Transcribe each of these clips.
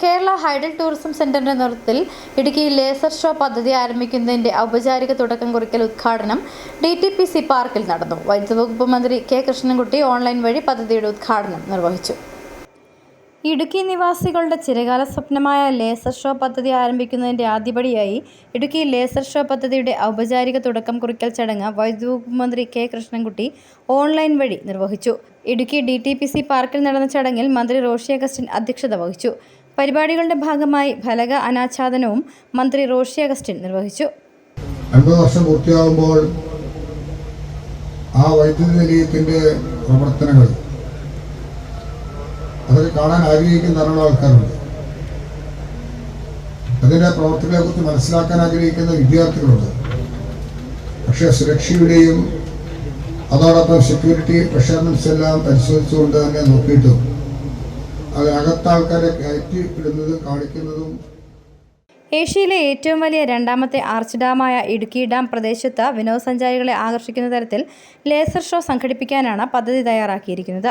Kerala hydel tourism സെന്ററിന്റെ നേതൃത്വത്തിൽ Idukki laser show പദ്ധതി ആരംഭിക്കുന്നതിന്റെ ഔപചാരിക തുടക്കം കുറിക്കൽ ഉദ്ഘാടനം ഡി ടി പി സി പാർക്കിൽ നടന്നു. വൈദ്യുതി വകുപ്പ് മന്ത്രി കെ കൃഷ്ണൻകുട്ടി ഓൺലൈൻ വഴി പദ്ധതിയുടെ ഉദ്ഘാടനം നിർവഹിച്ചു. ഇടുക്കി നിവാസികളുടെ ചിരകാല സ്വപ്നമായ ലേസർ ഷോ പദ്ധതി ആരംഭിക്കുന്നതിന്റെ ആദ്യപടിയായി ഇടുക്കി ലേസർ ഷോ പദ്ധതിയുടെ ഔപചാരിക തുടക്കം കുറിക്കൽ ചടങ്ങ് വൈദ്യുതി വകുപ്പ് മന്ത്രി കെ കൃഷ്ണൻകുട്ടി ഓൺലൈൻ വഴി നിർവഹിച്ചു. Idukki D T P C പാർക്കിൽ നടന്ന ചടങ്ങിൽ മന്ത്രി റോഷി അഗസ്റ്റിൻ അധ്യക്ഷത വഹിച്ചു. പരിപാടികളുടെ ഭാഗമായി ഫലക അനാച്ഛാദനവും മന്ത്രി റോഷി അഗസ്റ്റിൻ നിർവഹിച്ചു. അൻപത് വർഷം പൂർത്തിയാകുമ്പോൾ ആ വൈദ്യുതി നിലയത്തിന്റെ പ്രവർത്തനങ്ങൾ അതൊക്കെ കാണാൻ ആഗ്രഹിക്കുന്ന ധാരാളം ആൾക്കാരുണ്ട്. പ്രവർത്തനങ്ങളെ കുറിച്ച് മനസ്സിലാക്കാൻ ആഗ്രഹിക്കുന്ന വിദ്യാർത്ഥികളുണ്ട്. പക്ഷേ സുരക്ഷയുടെയും അതോടൊപ്പം സെക്യൂരിറ്റി മെഷർമെന്റ്സ് എല്ലാം പരിശോധിച്ചുകൊണ്ട് തന്നെ നോക്കിയിട്ടും അതിനകത്ത് കയറ്റി ഇടുന്നതും കാണിക്കുന്നതും. ഏഷ്യയിലെ ഏറ്റവും വലിയ രണ്ടാമത്തെ ആർച്ച് ഡാമായ ഇടുക്കി ഡാം പ്രദേശത്ത് വിനോദസഞ്ചാരികളെ ആകർഷിക്കുന്ന തരത്തിൽ ലേസർ ഷോ സംഘടിപ്പിക്കാനാണ് പദ്ധതി തയ്യാറാക്കിയിരിക്കുന്നത്.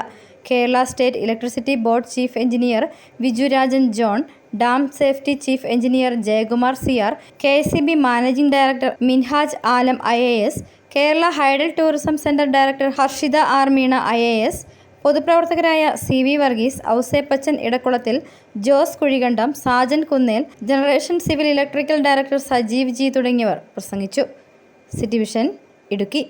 Kerala state electricity board chief engineer Vijurajan John dam safety chief engineer Jayakumar C R K S C B managing director Minhaj Alam I A S Kerala hydel tourism center director Harshitha R Meena I A S പൊതുപ്രവർത്തകരായ C V Varghese Ouseppachan Edakkulathil Jose Kuzhikandam Sajan Kunnel generation civil electrical director Sajeev G തുടങ്ങിയവർ പ്രസംഗിച്ചു. City vision Idukki.